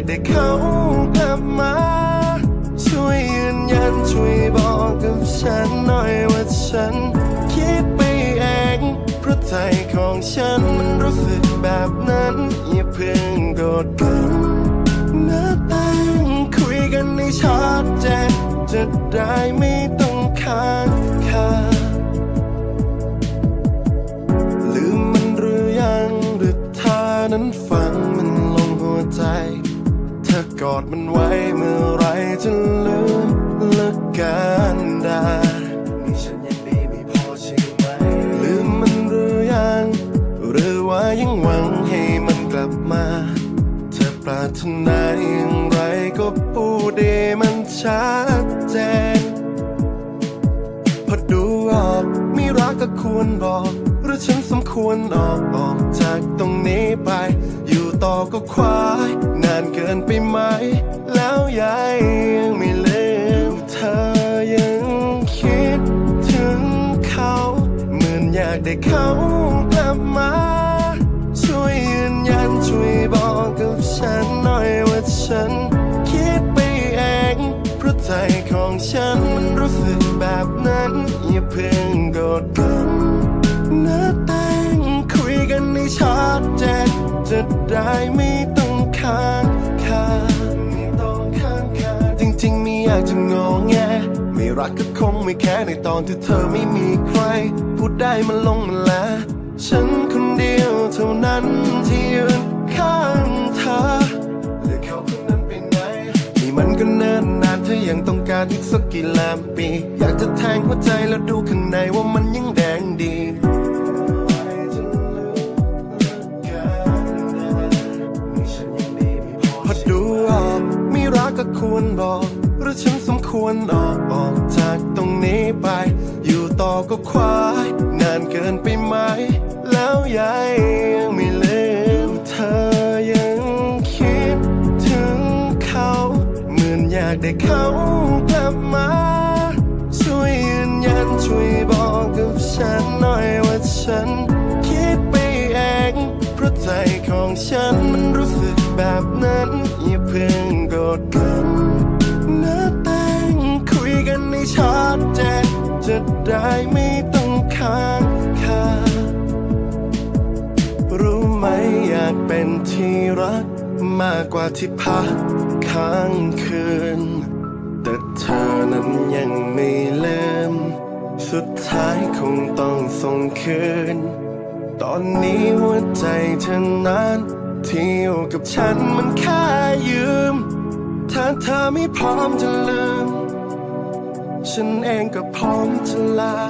ากได้เขากลับมา ช่วยยืนยันช่วยบอกกับฉันหน่อยว่าฉัน คิดไปเอง เพราะใจของฉันมันรู้สึกแบบนั้น อย่าเพิ่งโกรธกันนะแต่งคุยกันให้ชัดเจนจะได้ไม่ต้องค้างคา ธอกอดมันไว้เมื่อไรจะลืมเลิกกันได้นี่ฉันยังดีไม่พอใช่ไหม ลืมมันหรือยัง หรือว่ายังหวังให้มันกลับมา เธอปรารถนาอย่างไรก็พูดได้มันชัดเจนพอดูออกไม่รักก็ควรบอก หรือฉันสมควรออกออกจากตรงนี้ไป อยู่ต่อก็ควาย นานเกินไปไหม แล้วยายยังไม่ลืมเธอยังคิดถึงเขาเหมือนอยากได้เขากลับมา ช่วยยืนยันช่วยบอกกับฉันหน่อยว่าฉันคิดไปเองเพราะใจของฉันมันรู้สึกแบบนั้นอย่าเพิ่งโกรธกันนะแต่งคุยกันให้ชัดเจนจะได้ไม่ต้องค้าง คาไม่ต้องค้างคาจริงๆไม่อยากจะงองแงไม่รักก็คงไม่แค่ในตอนที่เธอไม่มีใคร พูดได้มันลงมันแล้ว ฉันคนเดียวเท่านั้นที่ยืนข้างเธอเลือเขาคนนั้นไปไหนนี่มันก็เนิ่นนานเธอยังต้องการอีกสักกี่ล้านปี อยากจะแทงหัวใจแล้วดูข้างในว่ามันยังแดงดี ควรบอก หรือฉันสมควรออกออกจากตรงนี้ไป อยู่ต่อก็ควาย นานเกินไปไหม แล้วยายยังไม่ลืมเธอยังคิดถึงเขาเหมือนอยากได้เขากลับมา ช่วยยืนยันช่วยบอกกับฉัน ของฉันมันรู้สึกแบบนั้นอย่าเพิ่งโกรธกันนะแต่งคุยกันให้ชัดเจนจะได้ไม่ต้องค้างคารู้ไหมอยากเป็นที่รักมากกว่าที่พักค้างคืน แต่เธอนั้นยังไม่ลืม สุดท้ายคงต้องส่งคืน ตอนนี้หัวใจเธอนั้นที่อยู่กับฉันมันแค่ยืม ถ้าเธอไม่พร้อมจะลืม ฉันเองก็พร้อมจะลา